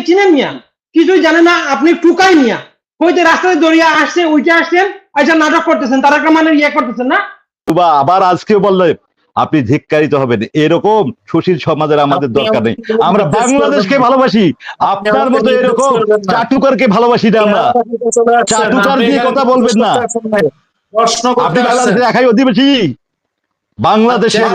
কি চিনেন মিয়া? কিছুই জানে না আপনি টুকাই মিয়া। হইতে রাস্তায় দড়িয়ে আসছে উঠে আসছেন আচ্ছা নাটক করতেছেন তারা মানে ইয়ে করতেছেন না? বা আবার আজকেও বললে আপনি ধিক্কারিত হবেন। এরকম সুশীল সমাজের আমাদের দরকার নেই। আমরা বাংলাদেশকে ভালোবাসি। আপনার মতো এরকম। চাটুকারকে ভালোবাসি না আমরা। চাটুকার দিয়ে কথা বলবেন না। আপনি। বাংলাদেশের একাই অধিবাসী। বাংলাদেশের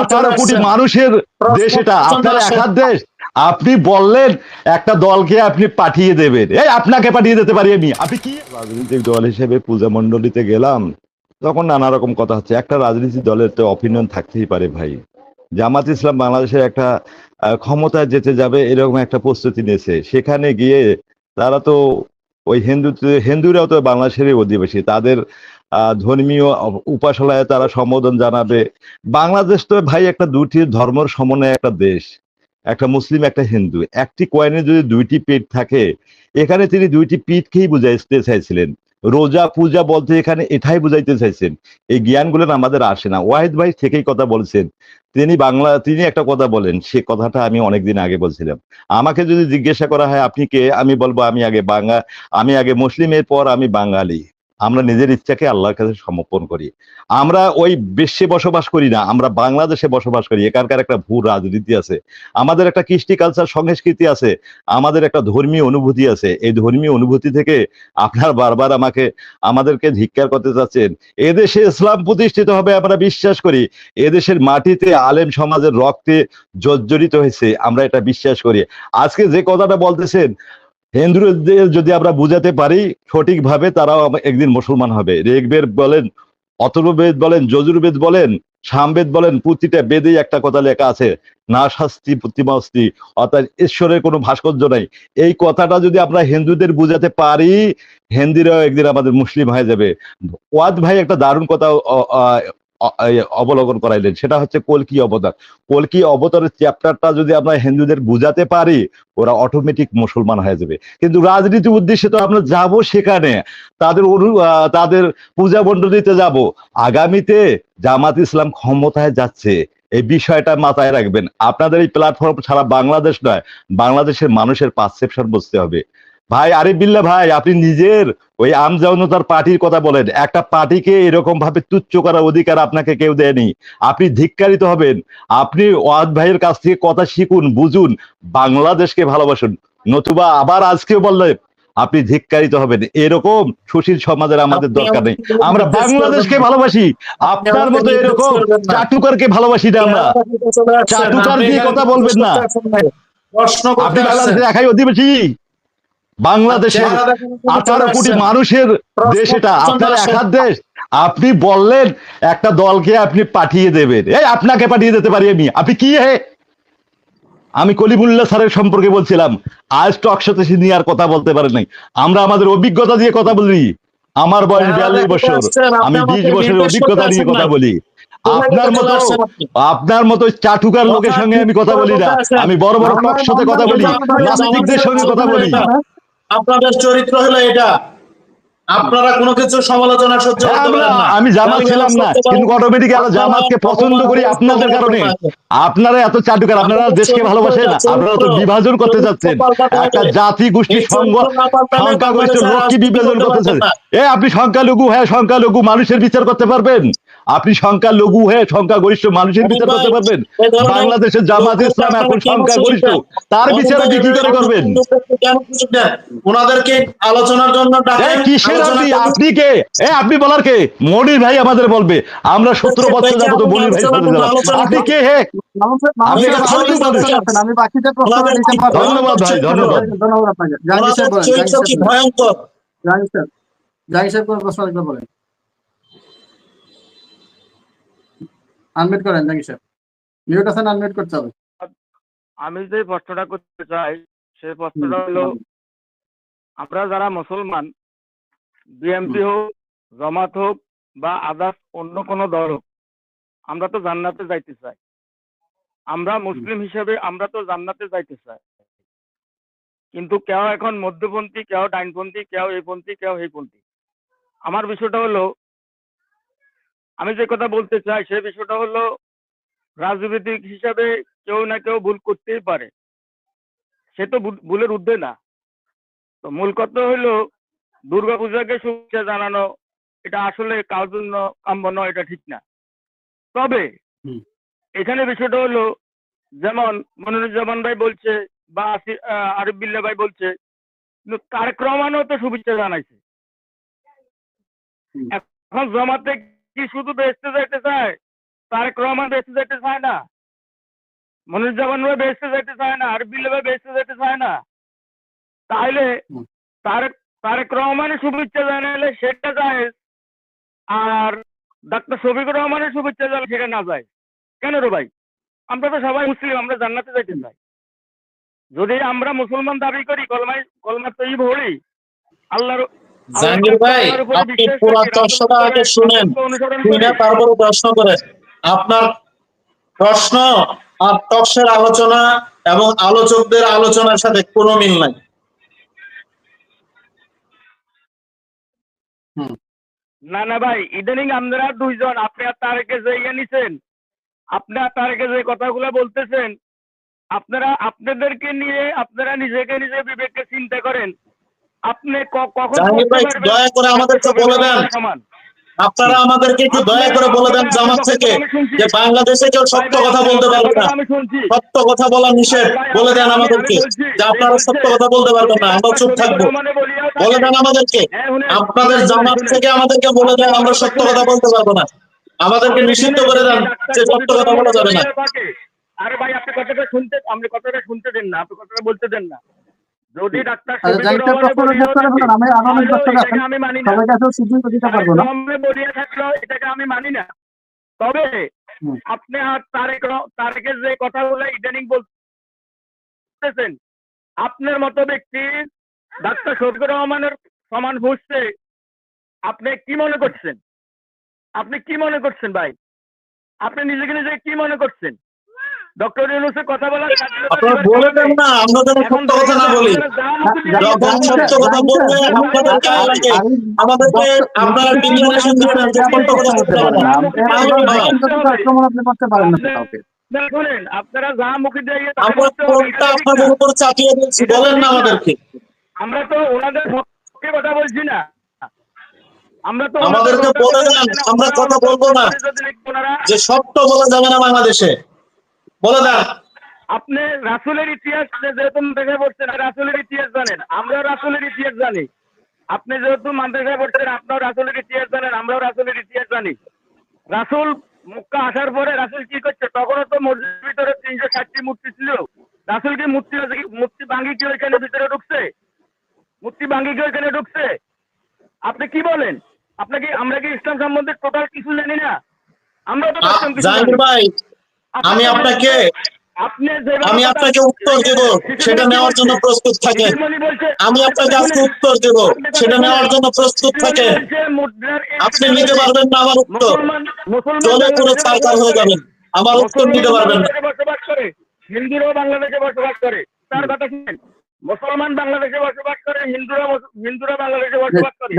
আঠারো কোটি মানুষের দেশ এটা। আপনার। একার দেশ। আপনি বললেন একটা দলকে আপনি পাঠিয়ে দেবেন। এই আপনাকে পাঠিয়ে দিতে পারি আমি। আপনি কি? রাজনৈতিক দল হিসেবে পূজা মণ্ডলীতে গেলাম, তখন নানা রকম কথা হচ্ছে। একটা রাজনৈতিক দলের তো অপিনিয়ন থাকতেই পারে ভাই। জামাত ইসলাম বাংলাদেশের একটা ক্ষমতায় যেতে যাবে এরকম একটা প্রস্তুতি নিয়েছে। সেখানে গিয়ে তারা তো ওই হিন্দু, হিন্দুরাও তো বাংলাদেশেরই অধিবাসী। তাদের ধর্মীয় উপাসনায় তারা সম্বোধন জানাবে। বাংলাদেশ তো ভাই একটা দুটি ধর্মের সমন্বয়ে একটা দেশ। একটা মুসলিম, একটা হিন্দু। একটি কয়েনে যদি দুইটি পিঠ থাকে, এখানে তিনি দুইটি পিঠকেই বুঝাইতে চাইছিলেন। রোজা, পূজা বলতে এখানে এটাই বুঝাইতে চাইছেন। এই জ্ঞানগুলো আমাদের আসে না। ওয়াহিদ ভাই থেকেই কথা বলছেন। তিনি বাংলা, তিনি একটা কথা বলেন, সে কথাটা আমি অনেকদিন আগে বলছিলাম। আমাকে যদি জিজ্ঞাসা করা হয়, আপনি কে? আমি বলব, আমি আগে বাঙা, আমি আগে মুসলিমের পর আমি বাঙালি। আমরা নিজের ইচ্ছাকে আল্লাহর কাছে সমর্পণ করি। আমরা ওই বিশ্বে বসবাস করি না, আমরা বাংলাদেশে বসবাস করি। এখানকার একটা ভূ রাজনীতি আছে, আমাদের একটা কৃষ্টি কালচার সংস্কৃতি আছে, আমাদের একটা ধর্মীয় অনুভূতি আছে। এই ধর্মীয় অনুভূতি থেকে আপনার বারবার আমাকে, আমাদেরকে ধিক্কার করতে চাচ্ছেন। এদেশে ইসলাম প্রতিষ্ঠিত হবে আমরা বিশ্বাস করি। এদেশের মাটিতে আলেম সমাজের রক্তে জর্জরিত হয়েছে, আমরা এটা বিশ্বাস করি। আজকে যে কথাটা বলতেছেন হিন্দুদের যদি আমরা বুঝাতে পারি সঠিকভাবে তারাও একদিন মুসলমান হবে। রেগবেদ বলেন, অথর্ববেদ বলেন, যজুর্বেদ বলেন, সামবেদ বলেন, প্রতিটা বেদেই একটা কথা লেখা আছে, না শাস্তি, প্রতিমাস্তি অর্থাৎ ঈশ্বরের কোনো ভাস্কর্য নাই। এই কথাটা যদি আমরা হিন্দুদের বুঝাতে পারি, হিন্দিরাও একদিন আমাদের মুসলিম হয়ে যাবে। ওয়াদ ভাই একটা দারুণ কথা অ- অ- অ- এ- অবলোকন করাইলেন। সেটা হচ্ছে কলকি অবতার। কলকি অবতারের চ্যাপ্টারটা যদি আমরা হিন্দুদের বুঝাতে পারি, ওরা অটোমেটিক মুসলমান হয়ে যাবে। কিন্তু রাজনীতি উদ্দেশ্যে তো আমরা যাব সেখানে। তাদের অনু তাদের পূজা মণ্ডলীতে যাব। আগামীতে জামাত ইসলাম ক্ষমতায় যাচ্ছে। এই বিষয়টা মাথায় রাখবেন। আপনাদের এই প্ল্যাটফর্ম ছাড়া বাংলাদেশ নয়, বাংলাদেশের মানুষের পারসেপশন বুঝতে হবে। ভাই আরিফ বিল্লা ভাই আপনি নিজের ওই আমজাউনতার পার্টির কথা বলেন। একটা পার্টিকে এরকম ভাবে তুচ্ছ করার অধিকার আপনাকে কেউ দেয়নি। আপনি ধিক্কারিত হবেন। আপনি ওয়াদ ভাইয়ের কাছ থেকে কথা শিখুন বুঝুন বাংলাদেশকে ভালোবাসুন। নতুবা আবার আজকেও বললে আপনি ধিক্কারিত হবেন। এরকম সুশীল সমাজের আমাদের দরকার নেই। আমরা বাংলাদেশকে ভালোবাসি। আপনার মতো এরকম। চাটুকারকে ভালোবাসি না আমরা। চাটুকার দিয়ে কথা বলবেন না। প্রশ্ন আপনি। বাংলাদেশের একাই অধিবাসী। বাংলাদেশের আঠারো কোটি মানুষের দেশ এটা আপনার একার দেশ। আপনি বললেন একটা দলকে আপনি পাঠিয়ে দেবেন। এই আপনাকে পাঠিয়ে দিতে পারি আমি। আপনি কি হে? আমি কলিমুল্লাহ স্যারের সম্পর্কে বলছিলাম। আজ টক সাথে নিয়ে আর কথা বলতে পারেন নাই। আমরা আমাদের অভিজ্ঞতা দিয়ে কথা বলি। আমার বয়স বিয়াল্লিশ বছর। আমি বিশ বছরের অভিজ্ঞতা নিয়ে কথা বলি। আপনার মতো? আপনার মতো চাটুকার লোকের সঙ্গে আমি কথা বলি না। আমি বড় বড় টক সাথে কথা বলি। নাস্তিকদের সঙ্গে কথা বলি। আপনাদের চরিত্র হলো এটা। আপনারা কোনো কিছু সমালোচনা সহ্য হ্যাঁ, করতে আমরা- পারেন না। আমি জামাত ছিলাম না। কিন্তু অটোমেটিক জামাতকে পছন্দ করি আপনাদের কারণে। আপনারা এত চাটুকার আপনারা দেশকে ভালোবাসেন আপনারা তো বিভাজন করতে যাচ্ছেন। একটা জাতি গোষ্ঠী সংঘ সংখ্যাগরিষ্ঠ লোককে বিভাজন করতে চাচ্ছেন এ আপনি সংখ্যালঘু হয়ে সংখ্যালঘু মানুষের বিচার করতে পারবেন। আপনি সংখ্যালঘু হয়ে সংখ্যা গরিষ্ঠ মানুষের বিচার করতে পারবেন? বাংলাদেশের জামাত ইসলাম এখন সংখ্যাগরিষ্ঠ। তার বিচার আপনি কি করে করবেন? ওনাদেরকে আলোচনার জন্য কিসের আপনি? আপনি কে? এ আপনি বলার কে? মনির ভাই আমাদের বলবে। আমরা সতেরো বছর যাবত মনির ভাই আপনি কে হে? ধন্যবাদ ভাই ধন্যবাদ ধন্যবাদ আপনাকে জাহাঙ্গীর সাহেব বলেন জাহাঙ্গীর সাহেব। জাহাঙ্গীর সাহেব প্রশ্ন বলেন? আনমিউট করেন জাহাঙ্গীর সাহেব মিউট আছেন আনমিউট করতে হবে। আমি যে প্রশ্নটা করতে চাই সেই প্রশ্নটা হলো আমরা যারা মুসলমান হোক জামাত হোক বা আদার্স অন্য কোনো দল হোক আমরা তো জান্নাতে যাইতে চাই। আমরা মুসলিম হিসেবে আমরা তো জান্নাতে যাইতে চাই। কিন্তু কেউ এখন মধ্যপন্থী কেউ ডাইনপন্থী কেউ এইপন্থী কেউ এইপন্থী আমার বিষয়টা হলো আমি যে কথা বলতে চাই সে বিষয়টা হলো রাজনৈতিক হিসাবে কেউ না কেউ ভুল করতেই পারে। সে তো ভুলের ঊর্ধ্বে না। তো মূল কথা হলো দুর্গা পূজাকে শুভেচ্ছা জানানো এটা আসলে কার জন্য কাম্য নয় এটা ঠিক না। তবে এখানে বিষয়টা হলো যেমন মনিরুজ্জামান ভাই বলছে বা আরিফ বিল্লা ভাই বলছে কিন্তু তারেক রহমানও তো শুভেচ্ছা জানাইছে। এখন জমাতে কি শুধু বেসতে যাইতে চায়? তারেক রহমান বেসতে যাইতে চায় না। মনিরুজ্জামান ভাই বেসতে যাইতে চায় না আরিফ বিল্লা ভাই বেসতে যাইতে চায় না। তাহলে। তারেক তারেক রহমানের শুভেচ্ছা জানাইলে সেটা যায় আর ডাক্তার শফিকুর রহমানের শুভেচ্ছা জানালে সেটা না যায়। কেন রে ভাই? আমরা তো সবাই মুসলিম আমরা জান্নাতে যাইতে চাই। যদি আমরা মুসলমান দাবি করি কলমাই কলমা তৈব হই আল্লাহর জাহাঙ্গীর ভাই আপনি পুরো আগে শুনেন। শুনে। তারপরে প্রশ্ন করেন। আপনার প্রশ্ন আর টক্সের আলোচনা এবং আলোচকদের আলোচনার সাথে কোনো মিল নাই। না না ভাই ইদানিং আপনারা দুইজন আপনি আর তারেকে যে ইয়ে নিছেন আপনি আর তারেকে যে কথাগুলো বলতেছেন আপনারা আপনাদেরকে নিয়ে আপনারা নিজেকে নিজে বিবেককে চিন্তা করেন। আপনি কখন? দয়া করে আমাদেরকে বলে দেন। আপনারা আমাদেরকে একটু দয়া করে বলে দেন জামাত থেকে যে বাংলাদেশে কেউ সত্য কথা বলতে পারবে না। সত্য কথা বলা নিষেধ। বলে দেন আমাদেরকে যে আপনারা সত্য কথা বলতে পারবেন না। আমরা চুপ থাকব। বলে দেন আমাদেরকে। আপনাদের জামাত থেকে আমাদেরকে বলে দেন আমরা সত্য কথা বলতে পারব না। আমাদেরকে নিষিদ্ধ করে দেন যে সত্য কথা বলা যাবে না। আরে ভাই আপনি কথাটা শুনতে আপনি কথাটা শুনতে দেন না আপনি কথাটা বলতে দেন না। যদি ডাক্তার আচ্ছা। আমি মানি না। বলিয়া এটাকে আমি মানি তবে আপনি আর তারেক তারেকের যে কথাগুলো ইদানিং বলতেছেন আপনার মতো ব্যক্তি ডাক্তার শফিকুর রহমানের সমান বুঝতে আপনি কি মনে করছেন? আপনি কি মনে করছেন ভাই? আপনি নিজেকে নিজে কি মনে করছেন? ডক্টর ইউনুসের কথা আপনারা বলে দেন না আমরা যেন সত্য কথা না বলি যখন সত্য কথা গায়ে লাগে। আমাদেরকে আপনারা ডিক্লারেশন দিবেন যে সত্য কথা বলতে হবে না আক্রমণ আপনি করতে পারেন না কাউকে। শুনেন আপনারা যা মুখে দিয়ে আমরা কোনটা আপনাদের উপর চাপিয়ে দিচ্ছি বলেন না আমাদেরকে। আমরা তো ওনাদের পক্ষে কথা বলছি না। আমরা তো আমাদেরকে বলে দেন, আমরা কথা বলব না। যে সত্য বলা যাবে না বাংলাদেশে। বলে দেন আপনি রাসুলের ইতিহাস যেহেতু মাদ্রাসায় পড়ছেন রাসুলের ইতিহাস জানেন আমরা রাসুলের ইতিহাস জানি। আপনি যেহেতু মাদ্রাসায় পড়ছেন আপনার রাসুলের ইতিহাস জানেন আমরাও রাসুলের ইতিহাস জানি। রাসুল মক্কা আসার পরে রাসুল কি করছে? তখনও তো মসজিদের ভিতরে তিনশো ষাটটি মূর্তি ছিল। রাসুল কি মূর্তি মূর্তি ভাঙ্গি কি ওইখানে ভিতরে ঢুকছে? মূর্তি ভাঙ্গি কি ওইখানে ঢুকছে? আপনি কি বলেন? আপনাকে আমরা কি ইসলাম সম্বন্ধে টোটাল কিছু জানি না? আমরা তো আ- কিছু জানি ভাই আমি আপনাকে আমি আপনাকে উত্তর দেব সেটা নেওয়ার জন্য প্রস্তুত থাকেন। আমি আপনাকে আজকে উত্তর দেব সেটা নেওয়ার জন্য প্রস্তুত থাকেন। এই- আপনি নিতে পারবেন না আমার উত্তর। জলে করে বাংলাদেশে ছারকার হয়ে যাবেন। আমার উত্তর নিতে পারবেন না। বাংলাদেশে বসবাস করে হিন্দুরাও বাংলাদেশে বসবাস করে তার কথা শুনেন মুসলমান বাংলাদেশে বসবাস করে হিন্দুরা হিন্দুরা বাংলাদেশে বসবাস করে।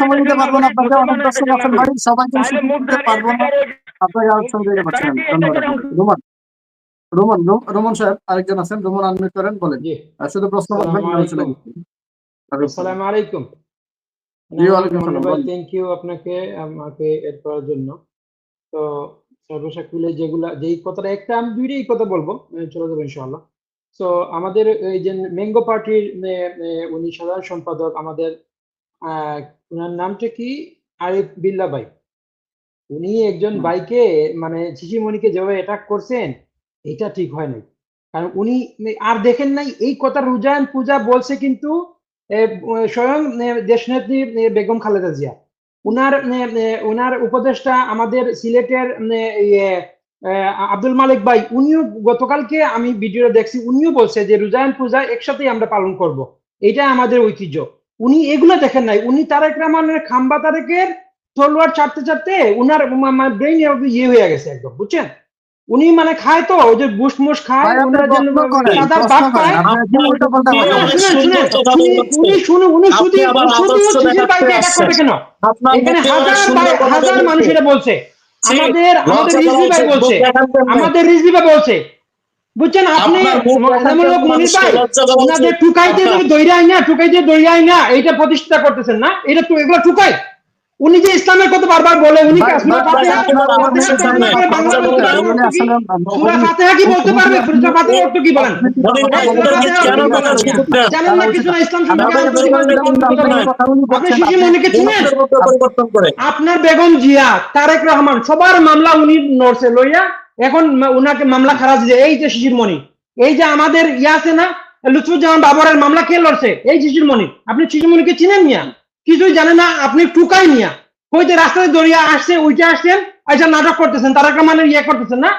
সময় দিতে পারব না আপনাকে অনেক দর্শক আছেন ভাই সবাইকে পারব না। আপনাকে আর ধন্যবাদ। রোমান রোমান রোমান সাহেব আরেকজন আছেন রোমান আনমিউট করেন বলেন। শুধু প্রশ্ন করবেন আসসালামু আলাইকুম। থ্যাংক ইউ আপনাকে আমাকে এড করার জন্য। তো সর্বসাকুলে যেগুলা যেই কথাটা একটা আমি দুইটাই কথা বলব চলে যাব ইনশাআল্লাহ। তো আমাদের এই যে ম্যাঙ্গো পার্টির উনি সাধারণ সম্পাদক আমাদের আহ, ওনার নামটা কি? আরিফ বিল্লা ভাই উনি একজন। বাইকে মানে শিশিমণিকে যেভাবে অ্যাটাক করছেন এটা ঠিক হয় নাই। কারণ উনি আর দেখেন নাই এই কথা রুজান পূজা বলছে কিন্তু স্বয়ং দেশনেত্রী বেগম খালেদা জিয়া। উনার উনার উপদেষ্টা আমাদের সিলেটের আব্দুল মালিক ভাই উনিও গতকালকে আমি ভিডিও দেখছি উনিও বলছে যে রুজায়ন পূজা একসাথেই আমরা পালন করব। এটা আমাদের ঐতিহ্য। উনি এগুলো দেখেন নাই। উনি তারেক রহমানের খাম্বা তারেকের তলোয়ার চাপতে চাপতে উনার ব্রেইন ইয়ে হয়ে গেছে একদম বুঝছেন উনি মানে খায় তো ওই যে বুশ মুশ খায় ওনার ভাত উনি-। উনি শুনুন, উনি শুধু-। করবে কেন? এখানে হাজার সুন্দর হাজার মানুষ এটা বলছে আমাদের আমাদের লজ্জা রিজভি ভাই বলছে। আমাদের রিজভি ভাই বুঝছেন আপনি মনির মানুষকে ভাই ওনাদের টুকাইতে আপনার- না টুকাইতে না এইটা প্রতিষ্ঠা করতেছেন না এটা তো এগুলো টুকাই উনি যে ইসলামের কথা বারবার বলে উনি কি ফাতিহা? ফাতিহা কি? বলতে পারবে? সূরা ফাতিহার অর্থ কি বলেন? জানেন না কিছু ইসলাম। আপনার মনিকে বেগম জিয়া তারেক রহমান সবার মামলা উনি নড়ছে লইয়া এখন উনাকে মামলা খারাপ দিয়েছে এই যে শিশির মণি এই যে আমাদের ইয়ে আছে না লুৎফুজ্জামান বাবরের মামলা কে লড়ছে? এই শিশির মণি আপনি শিশির মণিকে চিনেন মিয়া? কিছুই জানে না, আপনি টুকাই নিয়া। হইতে রাস্তায় দড়িয়া আসছে উঠে আসছেন আচ্ছা নাটক করতেছেন তারা মানে ইয়ে করতেছেন না?